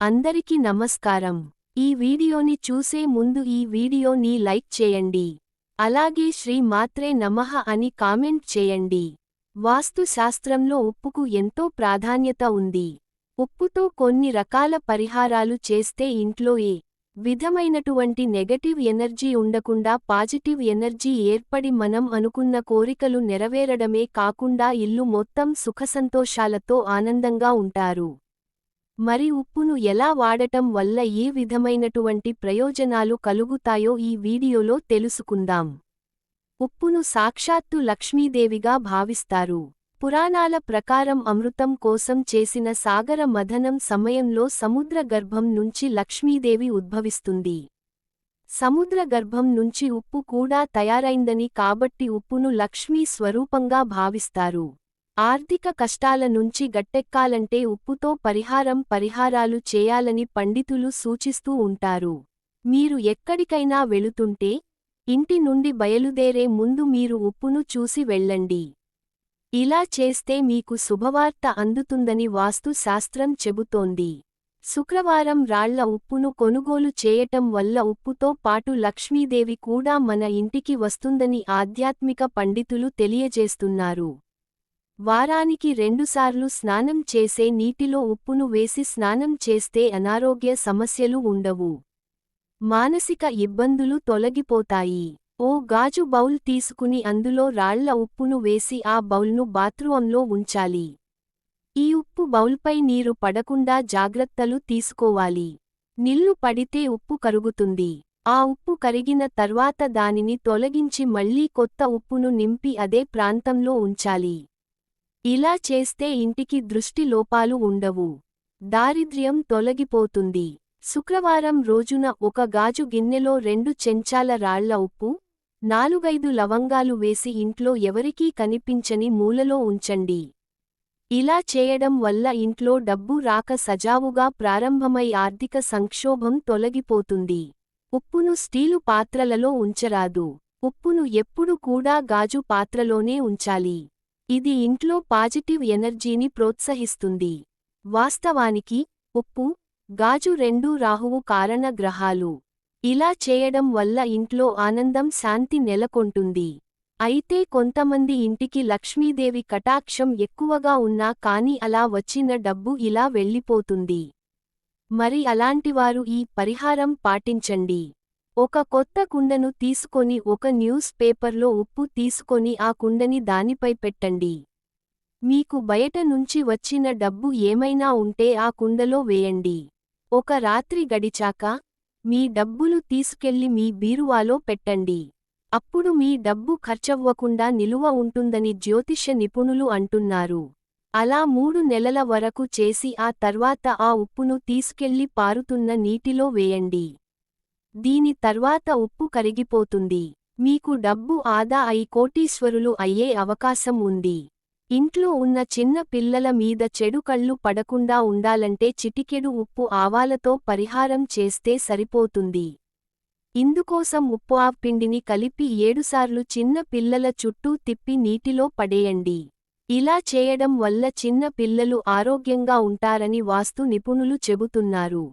అందరికి నమస్కారం. ఈ వీడియోని చూసే ముందు ఈ వీడియోని లైక్ చేయండి. అలాగే శ్రీ మాత్రే నమః అని కామెంట్ చేయండి. వాస్తుశాస్త్రంలో ఉప్పుకు ఎంతో ప్రాధాన్యత ఉంది. ఉప్పుతో కొన్ని రకాల పరిహారాలు చేస్తే ఇంట్లో ఏ విధమైనటువంటి నెగటివ్ ఎనర్జీ ఉండకుండా పాజిటివ్ ఎనర్జీ ఏర్పడి మనం అనుకున్న కోరికలు నెరవేరడమే కాకుండా ఇల్లు మొత్తం సుఖసంతోషాలతో ఆనందంగా ఉంటారు. మరి ఉప్పును ఎలా వాడటం వల్ల ఏ విధమైనటువంటి ప్రయోజనాలు కలుగుతాయో ఈ వీడియోలో తెలుసుకుందాం. ఉప్పును సాక్షాత్తు లక్ష్మీదేవిగా భావిస్తారు. పురాణాల ప్రకారం అమృతం కోసం చేసిన సాగర మథనం సమయంలో సముద్ర గర్భం నుంచి లక్ష్మీదేవి ఉద్భవిస్తుంది. సముద్ర గర్భం నుంచి ఉప్పు కూడా తయారైందని కాబట్టి ఉప్పును లక్ష్మీ స్వరూపంగా భావిస్తారు. ఆర్థిక కష్టాల నుంచి గట్టెక్కాలంటే ఉప్పుతో పరిహారం పరిహారాలు చేయాలని పండితులు సూచిస్తూ ఉంటారు. మీరు ఎక్కడికైనా వెళుతుంటే ఇంటి నుండి బయలుదేరే ముందు మీరు ఉప్పును చూసి వెళ్ళండి. ఇలా చేస్తే మీకు శుభవార్త అందుతుందని వాస్తు శాస్త్రం చెబుతోంది. శుక్రవారం రాళ్ళ ఉప్పును కొనుగోలు చేయటం వల్ల ఉప్పుతో పాటు లక్ష్మీదేవి కూడా మన ఇంటికి వస్తుందని ఆధ్యాత్మిక పండితులు తెలియజేస్తున్నారు. వారానికి రెండుసార్లు స్నానం చేసే నీటిలో ఉప్పును వేసి స్నానం చేస్తే అనారోగ్య సమస్యలు ఉండవు. మానసిక ఇబ్బందులు తొలగిపోతాయి. ఓ గాజు బౌల్ తీసుకుని అందులో రాళ్ళ ఉప్పును వేసి ఆ బౌల్ను బాత్రూంలో ఉంచాలి. ఈ ఉప్పు బౌల్పై నీరు పడకుండా జాగ్రత్తలు తీసుకోవాలి. నిల్లు పడితే ఉప్పు కరుగుతుంది. ఆ ఉప్పు కరిగిన తర్వాత దానిని తొలగించి మళ్ళీ కొత్త ఉప్పును నింపి అదే ప్రాంతంలో ఉంచాలి. ఇలా చేస్తే ఇంటికి దృష్టి లోపాలు ఉండవు. దారిద్ర్యం తొలగిపోతుంది. శుక్రవారం రోజున ఒక గాజు గిన్నెలో రెండు చెంచాల రాళ్ళ ఉప్పు నాలుగైదు లవంగాలు వేసి ఇంట్లో ఎవరికీ కనిపించని మూలలో ఉంచండి. ఇలా చేయడం వల్ల ఇంట్లో డబ్బు రాక సజావుగా ప్రారంభమై ఆర్థిక సంక్షోభం తొలగిపోతుంది. ఉప్పును స్టీలు పాత్రలలో ఉంచరాదు. ఉప్పును ఎప్పుడు కూడా గాజు పాత్రలోనే ఉంచాలి. ఇది ఇంట్లో పాజిటివ్ ఎనర్జీని ప్రోత్సహిస్తుంది. వాస్తవానికి ఉప్పు గాజు రెండూ రాహువు కారణ గ్రహాలు. ఇలా చేయడం వల్ల ఇంట్లో ఆనందం శాంతి నెలకొంటుంది. అయితే కొంతమంది ఇంటికి లక్ష్మీదేవి కటాక్షం ఎక్కువగా ఉన్నా కాని అలా వచ్చిన డబ్బు ఇలా వెళ్ళిపోతుంది. మరి అలాంటివారు ఈ పరిహారం పాటించండి. ఒక కొత్త కుండను తీసుకొని ఒక న్యూస్ పేపర్లో ఉప్పు తీసుకొని ఆ కుండని దానిపై పెట్టండి. మీకు బయట నుంచి వచ్చిన డబ్బు ఏమైనా ఉంటే ఆ కుండలో వేయండి. ఒక రాత్రి గడిచాక మీ డబ్బులు తీసుకెళ్ళి మీ బీరువాలో పెట్టండి. అప్పుడు మీ డబ్బు ఖర్చవ్వకుండా నిలువ ఉంటుందని జ్యోతిష నిపుణులు అంటున్నారు. అలా మూడు నెలల వరకు చేసి ఆ తర్వాత ఆ ఉప్పును తీసుకెళ్ళి పారుతున్న నీటిలో వేయండి. దీని తర్వాత ఉప్పు కరిగిపోతుంది. మీకు డబ్బు ఆదా అయి కోటీశ్వరులు అయ్యే అవకాశం ఉంది. ఇంట్లో ఉన్న చిన్న పిల్లల మీద చెడు కళ్ళు పడకుండా ఉండాలంటే చిటికెడు ఉప్పు ఆవాలతో పరిహారం చేస్తే సరిపోతుంది. ఇందుకోసం ఉప్పు ఆపిండిని కలిపి ఏడుసార్లు చిన్న పిల్లల చుట్టూ తిప్పి నీటిలో పడేయండి. ఇలా చేయడం వల్ల చిన్న పిల్లలు ఆరోగ్యంగా ఉంటారని వాస్తు నిపుణులు చెబుతున్నారు.